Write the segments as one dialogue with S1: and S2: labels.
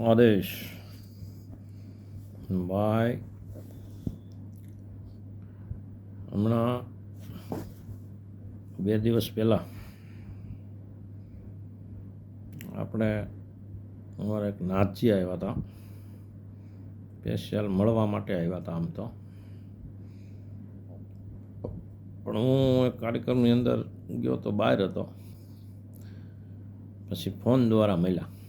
S1: આદેશ ભાઈ હમણાં બે દિવસ પહેલાં આપણે અમારે એક નાચી આવ્યા હતા સ્પેશિયલ મળવા માટે આવ્યા હતા આમ તો પણ હું એક કાર્યક્રમની અંદર ગયો તો બહાર હતો પછી ફોન દ્વારા મળ્યા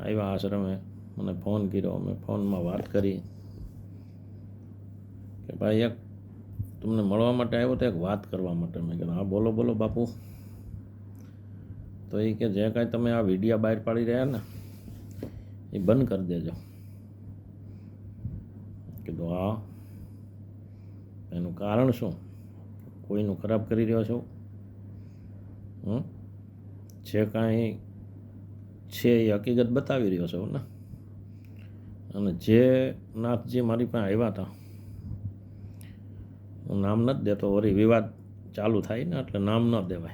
S1: આવ્યા આશ્રમે મને ફોન કર્યો. મેં ફોનમાં વાત કરી કે ભાઈ એક તમને મળવા માટે આવ્યો તો એક વાત કરવા માટે. મેં કીધું, હા, બોલો બોલો બાપુ. તો એ કે, જે કાંઈ તમે આ વિડીયા બહાર પાડી રહ્યા ને એ બંધ કરી દેજો. કીધું, હા. એનું કારણ શું? કોઈનું ખરાબ કરી રહ્યો છો? હં જે કાંઈ છે એ હકીકત બતાવી રહ્યો છો, ને? અને જે નાથજી મારી પાસે આવ્યા હતા, હું નામ નથી દેતો, વળી વિવાદ ચાલુ થાય ને, એટલે નામ ન દેવાય.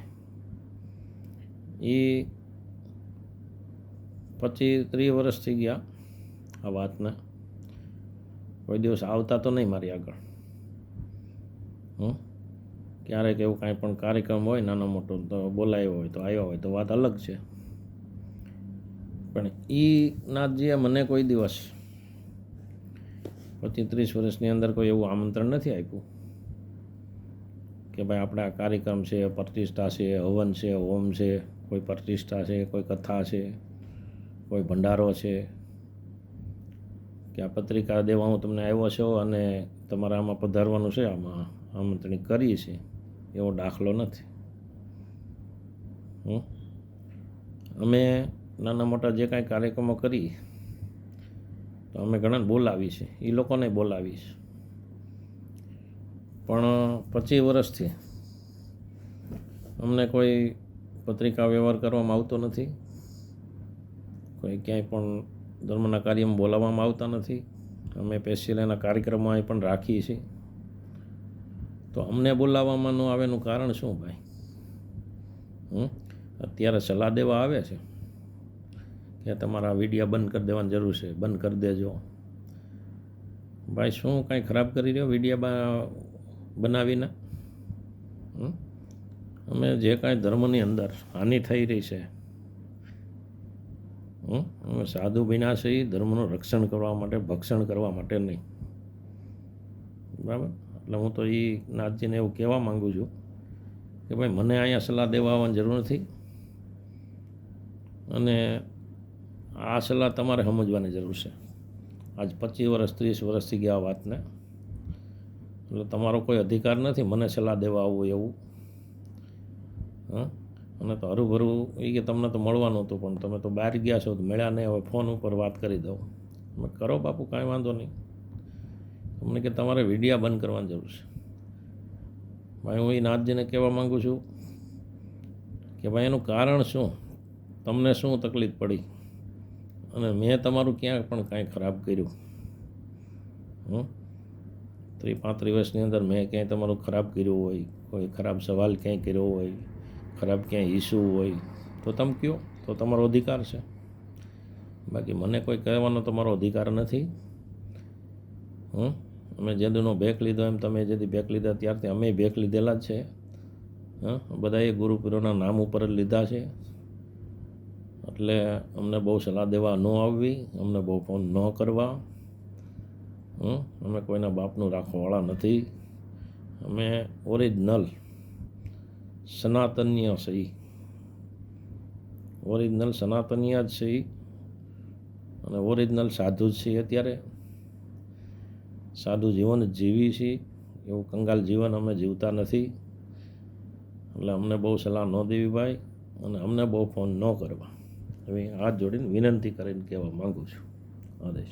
S1: એ પચીસ ત્રીસ વર્ષ થઈ ગયા આ વાતને. કોઈ દિવસ આવતા તો નહીં મારી આગળ. હં ક્યારેક એવું કાંઈ પણ કાર્યક્રમ હોય, નાનો મોટો તો બોલાયો હોય, તો આવ્યો હોય, તો વાત અલગ છે. પણ એ નાથજીએ મને કોઈ દિવસ પચીસ ત્રીસ વર્ષની અંદર કોઈ એવું આમંત્રણ નથી આપ્યું કે ભાઈ આપણે આ કાર્યક્રમ છે, પ્રતિષ્ઠા છે, હવન છે હોમ છે, કોઈ પ્રતિષ્ઠા છે, કોઈ કથા છે, કોઈ ભંડારો છે કે આ પત્રિકા દેવા હું તમને આવ્યો છો અને તમારે આમાં પધારવાનું છે, આમાં આમંત્રણ કરી છે એવો દાખલો નથી. અમે નાના મોટા જે કાંઈ કાર્યક્રમો કરી, તો અમે ઘણાને બોલાવી છે એ લોકોને બોલાવી છે પણ, પચીસ વર્ષથી અમને કોઈ પત્રિકા વ્યવહાર કરવામાં આવતો નથી. કોઈ ક્યાંય પણ ધર્મના કાર્યમાં બોલાવવામાં આવતા નથી. અમે સ્પેશિયલ એના કાર્યક્રમો અહીં પણ રાખીએ છીએ. તો અમને બોલાવવામાં ન આવેનું કારણ શું ભાઈ? અત્યારે સલાહ દેવા આવે છે. કે તમારા વિડીયા બંધ કરી દેવાની જરૂર છે, બંધ કરી દેજો. ભાઈ, શું કાંઈ ખરાબ કરી રહ્યો વિડીયા બનાવીને? અમે જે કાંઈ ધર્મની અંદર હાનિ થઈ રહી છે? અમે સાધુ બન્યા છીએ ધર્મનું રક્ષણ કરવા માટે, ભક્ષણ કરવા માટે નહીં. બરાબર? એટલે હું તો એ નાથજીને એવું કહેવા માગું છું કે ભાઈ, મને અહીંયા સલાહ દેવા આવવાની જરૂર નથી. અને આ સલાહ તમારે સમજવાની જરૂર છે. આજ પચીસ વર્ષ, ત્રીસ વર્ષથી ગયા વાતને. એટલે તમારો કોઈ અધિકાર નથી મને સલાહ દેવા આવવું એવું. હા? અને તો હરુભરું એ કે તમને તો મળવાનું હતું, પણ તમે તો બહાર ગયા છો, તો મળ્યા નહીં, હવે ફોન ઉપર વાત કરી દઉં. તમે કરો બાપુ, કાંઈ વાંધો નહીં. તમને કે તમારે વિડીયા બંધ કરવાની જરૂર છે. ભાઈ, હું એ નાથજીને કહેવા માગું છું કે ભાઈ, એનું કારણ શું? તમને શું તકલીફ પડી? અને મેં તમારું ક્યાંક પણ કાંઈ ખરાબ કર્યું. હં ત્રીસ પાંત્રીસ વર્ષની અંદર મેં ક્યાંય તમારું ખરાબ કર્યું હોય, કોઈ ખરાબ સવાલ ક્યાંય કર્યો હોય, ખરાબ ક્યાંય ઇસ્યુ હોય, તો તમે કહો તો તમારો અધિકાર છે. બાકી મને કોઈ કહેવાનો તમારો અધિકાર નથી. હં અમે જેદુનો ભેક લીધો એમ તમે જેથી ભેક લીધા ત્યારથી અમે ભેક લીધેલા જ છે. હં બધાએ ગુરુપીરોના નામ ઉપર જ લીધા છે. એટલે અમને બહુ સલાહ દેવા ન આવવી, અમને બહુ ફોન ન કરવા. હં અમે કોઈના બાપનું રાખવાવાળા નથી. અમે ઓરિજિનલ સનાતનીય સહી ઓરિજિનલ સનાતનીય જ સહી અને ઓરિજિનલ સાધુ જ છીએ અત્યારે. સાધુ જીવન જ જીવી છીએ. એવું કંગાલ જીવન અમે જીવતા નથી. એટલે અમને બહુ સલાહ ન દેવી ભાઈ અને અમને બહુ ફોન ન કરવા. હવે હાથ જોડીને વિનંતી કરીને કહેવા માગું છું. આદેશ.